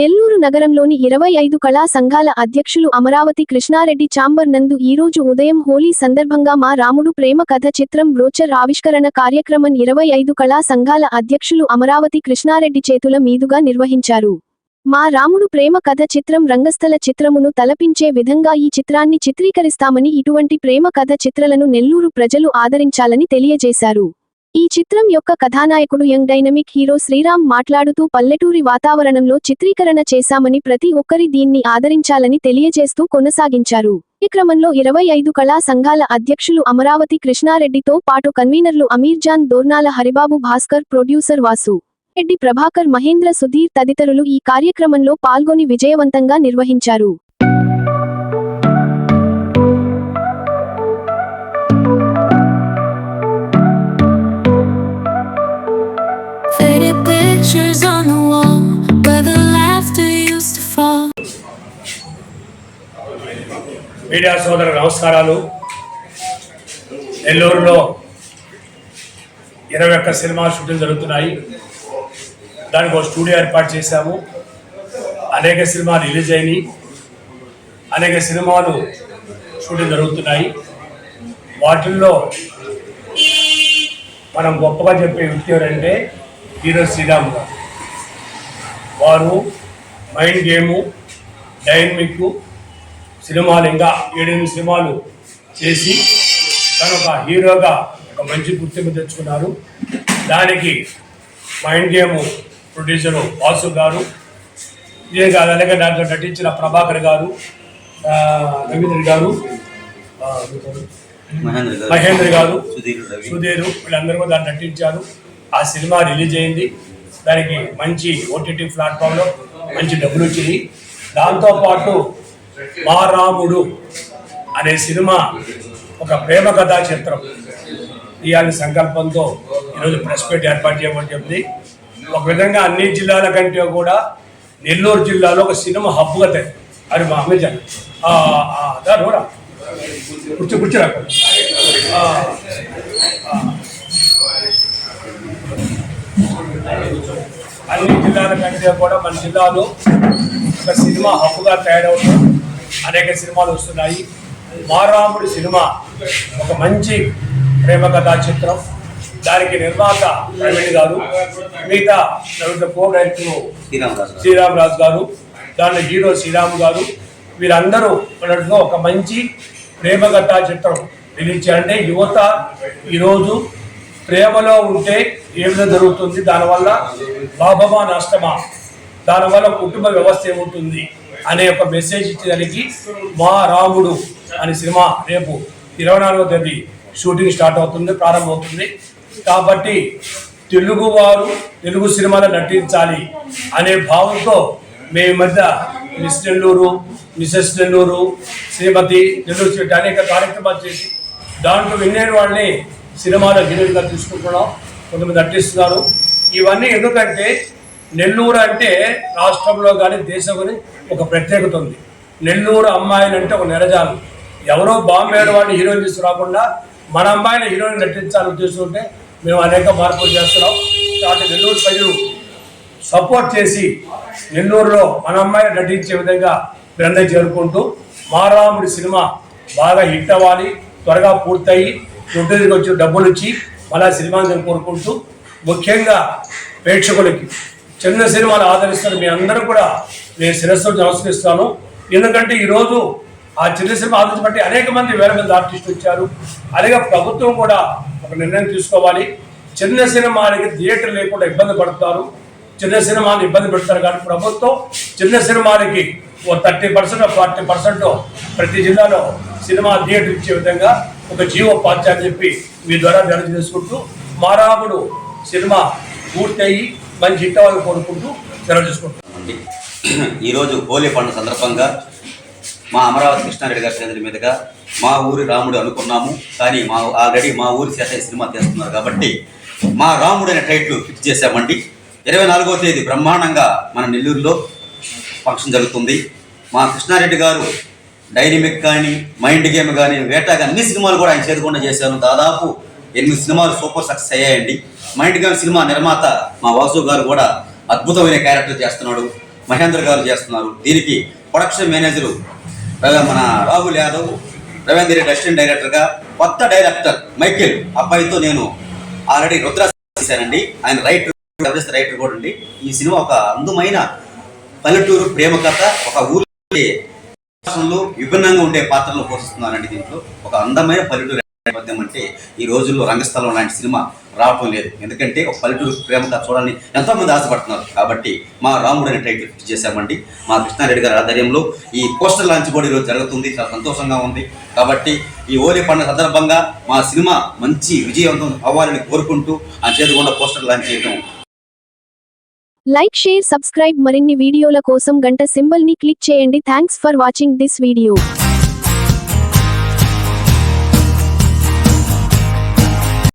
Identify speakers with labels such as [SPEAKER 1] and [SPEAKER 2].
[SPEAKER 1] నెల్లూరు నగరంలోని ఇరవై ఐదు కళా సంఘాల అధ్యక్షులు అమరావతి కృష్ణారెడ్డి చాంబర్ నందు ఈరోజు ఉదయం హోలీ సందర్భంగా మా రాముడు ప్రేమ కథ చిత్రం బ్రోచర్ ఆవిష్కరణ కార్యక్రమం ఇరవై ఐదు కళా సంఘాల అధ్యక్షులు అమరావతి కృష్ణారెడ్డి చేతుల మీదుగా నిర్వహించారు. మా రాముడు ప్రేమ కథ చిత్రం రంగస్థల చిత్రమును తలపించే విధంగా ఈ చిత్రాన్ని చిత్రీకరిస్తామని ఇటువంటి ప్రేమ కథ చిత్రలను నెల్లూరు ప్రజలు ఆదరించాలని తెలియజేశారు. ఈ చిత్రం యొక్క కథానాయకుడు యంగ్ డైనమిక్ హీరో శ్రీరామ్ మాట్లాడుతూ పల్లెటూరి వాతావరణంలో చిత్రీకరణ చేశామని ప్రతి ఒక్కరి దీన్ని ఆదరించాలని తెలియజేస్తూ కొనసాగించారు. ఈ క్రమంలో ఇరవై ఐదు కళా సంఘాల అధ్యక్షులు అమరావతి కృష్ణారెడ్డితో పాటు కన్వీనర్లు అమీర్జాన్ దోర్నాల హరిబాబు భాస్కర్ ప్రొడ్యూసర్ వాసు రెడ్డి ప్రభాకర్ మహేంద్ర సుధీర్ తదితరులు ఈ కార్యక్రమంలో పాల్గొని విజయవంతంగా నిర్వహించారు.
[SPEAKER 2] మీడియా సోదర నమస్కారాలు. నెల్లూరులో ఇరవై ఒక్క సినిమా షూటింగ్ జరుగుతున్నాయి. దానికి ఒక స్టూడియో ఏర్పాటు చేశాము. అనేక సినిమాలు రిలీజ్ అయినాయి. అనేక సినిమాలు షూటింగ్ జరుగుతున్నాయి. వాటిల్లో మనం గొప్పగా చెప్పే వ్యక్తి ఎవరంటే హీరో శ్రీరామ్ గారు. వారు మైండ్ గేము డైనమిక్ సినిమాలు ఇంకా ఏడెనిమిది సినిమాలు చేసి తను ఒక హీరోగా ఒక మంచి గుర్తింపు తెచ్చుకున్నారు. దానికి మైండ్ గేమ్ ప్రొడ్యూసరు వాసు గారు ఇదే కాదు అలాగే దాంట్లో నటించిన ప్రభాకర్ గారు రవీంద్ర గారు
[SPEAKER 3] మహేంద్ర గారు సుధీర్
[SPEAKER 2] వీళ్ళందరూ కూడా దాన్ని నటించారు. ఆ సినిమా రిలీజ్ అయింది. దానికి మంచి ఓటీటీ ప్లాట్ఫామ్లో మంచి డబ్బులు వచ్చినాయి. దాంతోపాటు మా రాముడు అనే సినిమా ఒక ప్రేమ కథా చిత్రం. ఇవాళ సంకల్పంతో ఈరోజు ప్రెస్ మీట్ ఏర్పాటు చేయమని చెప్పింది. ఒక విధంగా అన్ని జిల్లాల కంటే కూడా నెల్లూరు జిల్లాలో ఒక సినిమా హబ్బుగా తయారు. అది మా అమెజాన్ దాని కూడా కూర్చో కూర్చోరా అన్ని జిల్లాల కంటే కూడా మన జిల్లాలో ఒక సినిమా హబ్బుగా తయారవుతుంది. అనేక సినిమాలు వస్తున్నాయి. మారాముడి సినిమా ఒక మంచి ప్రేమ కథా చిత్రం. దానికి నిర్మాత ప్రవీణ్ గారు మిగతా నలుగురు కో డైరెక్టర్లు
[SPEAKER 3] శ్రీరామ్ రాజు గారు
[SPEAKER 2] దాంట్లో హీరో శ్రీరామ్ గారు వీరందరూ ఉన్నట్టుగా ఒక మంచి ప్రేమ కథా చిత్రం రిలీజ్ చేయండి. యువత ఈరోజు ప్రేమలో ఉంటే ఏ విధంగా జరుగుతుంది? దానివల్ల లాభమా నష్టమా? దానివల్ల కుటుంబ వ్యవస్థ ఏముంటుంది? అనే ఒక మెసేజ్ ఇచ్చేదానికి మా రాముడు అనే సినిమా రేపు ఇరవై నాలుగో తేదీ షూటింగ్ స్టార్ట్ అవుతుంది ప్రారంభమవుతుంది. కాబట్టి తెలుగువారు తెలుగు సినిమాలో నటించాలి అనే భావంతో మేము మధ్య మిస్ నెల్లూరు మిసెస్ నెల్లూరు శ్రీమతి నెల్లూరు శ్రీ అనేక కార్యక్రమాలు చేసి దాంట్లో విన్నేరు వాళ్ళని సినిమాలో హీరోయిన్గా తీసుకుంటున్నాం. కొంతమంది నటిస్తున్నారు ఇవన్నీ ఎందుకంటే నెల్లూరు అంటే రాష్ట్రంలో కానీ దేశం కానీ ఒక ప్రత్యేకత ఉంది. నెల్లూరు అమ్మాయిలు అంటే ఒక నెరజాలం. ఎవరో బాంబే వాడిని హీరోయిన్ తీసుకురాకుండా మన అమ్మాయిని హీరోయిన్ నటించాలని చూస్తుంటే మేము అనేక మార్పులు చేస్తున్నాం. కాబట్టి నెల్లూరు ప్రజలు సపోర్ట్ చేసి నెల్లూరులో మన అమ్మాయిని నటించే విధంగా మీరందరూ చేరుకుంటూ మారాముడి సినిమా బాగా హిట్ అవ్వాలి త్వరగా పూర్తయి ఇంటికి వచ్చి డబ్బులు ఇచ్చి మళ్ళా సినిమాని కోరుకుంటూ ముఖ్యంగా ప్రేక్షకులకి చిన్న సినిమాలు ఆదరిస్తారు మీ అందరూ కూడా నేను శిరస్సు నమస్కరిస్తాను ఎందుకంటే ఈరోజు ఆ చిన్న సినిమా ఆదరించబట్టి అనేక మంది వేల మంది ఆర్టిస్టులు వచ్చారు. అలాగే ప్రభుత్వం కూడా ఒక నిర్ణయం తీసుకోవాలి. చిన్న సినిమాలకి థియేటర్ లేకుండా ఇబ్బంది పడుతున్నారు. చిన్న సినిమాని ఇబ్బంది పెడతారు కానీ ప్రభుత్వం చిన్న సినిమాలకి ఓ థర్టీ పర్సెంట్ ఫార్టీ పర్సెంట్ ప్రతి జిల్లాలో సినిమా థియేటర్ ఇచ్చే విధంగా ఒక జీవో పార్టీ అని చెప్పి మీ ద్వారా దర్జీ చేసుకుంటూ మారాముడు సినిమా పూర్తయి మంచి హిట్ కోరుకుంటూ సెలవు చేసుకుంటాం
[SPEAKER 3] ఈరోజు హోలీ పండుగ సందర్భంగా మా అమరావతి కృష్ణారెడ్డి గారి చంద్రుడి మీదుగా మా ఊరి రాముడు అనుకున్నాము. కానీ మా ఆల్రెడీ మా ఊరి చేత సినిమా తీస్తున్నారు కాబట్టి మా రాముడు అనే టైటిల్ ఫిక్స్ చేశామండి. ఇరవై నాలుగో తేదీ బ్రహ్మాండంగా మన నెల్లూరులో ఫంక్షన్ జరుగుతుంది. మా కృష్ణారెడ్డి గారు డైనమిక్ కానీ మైండ్ గేమ్ కానీ వేట కానీ అన్ని సినిమాలు కూడా ఆయన చేరకుండా చేశాను దాదాపు ఎనిమిది సినిమాలు సూపర్ సక్సెస్ అయ్యాయండి. మైండ్ గన్ సినిమా నిర్మాత మా వాసు గారు కూడా అద్భుతమైన క్యారెక్టర్ చేస్తున్నాడు మహేంద్ర గారు చేస్తున్నారు. దీనికి ప్రొడక్షన్ మేనేజరు మన రాహుల్ యాదవ్ రవీంద్ర రెడ్డి అసిస్టెంట్ డైరెక్టర్గా కొత్త డైరెక్టర్ మైకేల్ అబ్బాయితో నేను ఆల్రెడీ రుద్ర చేశానండి. ఆయన రైటర్ రైటర్ కూడా అండి. ఈ సినిమా ఒక అందమైన పల్లెటూరు ప్రేమ కథ ఒక ఊరి విభిన్నంగా ఉండే పాత్రలు పోషిస్తున్నానండి దీంట్లో. ఒక అందమైన పల్లెటూరు నేపథ్యం అంటే ఈ రోజుల్లో రంగస్థలం లాంటి సినిమా రావటం లేదు. ఎందుకంటే ఒక పల్లెటూరు ప్రేమ కథ చూడాలని ఎంతోమంది ఆశపడుతున్నారు. కాబట్టి మా రాముడు అనే టైటిల్ ఫిక్స్ చేశామండి. మా కృష్ణారెడ్డి గారి ఆధ్వర్యంలో ఈ పోస్టర్ లాంచ్ కూడా ఈరోజు జరుగుతుంది. చాలా సంతోషంగా ఉంది. కాబట్టి ఈ హోలీ పండుగ సందర్భంగా మా సినిమా మంచి విజయవంతం అవ్వాలని కోరుకుంటూ ఆ చేతుకుండా పోస్టర్ లాంచ్ చేయడం
[SPEAKER 1] లైక్ షేర్ సబ్స్క్రైబ్ మరిన్ని వీడియోల కోసం గంట సింబల్ని క్లిక్ చేయండి. Thanks for watching this video.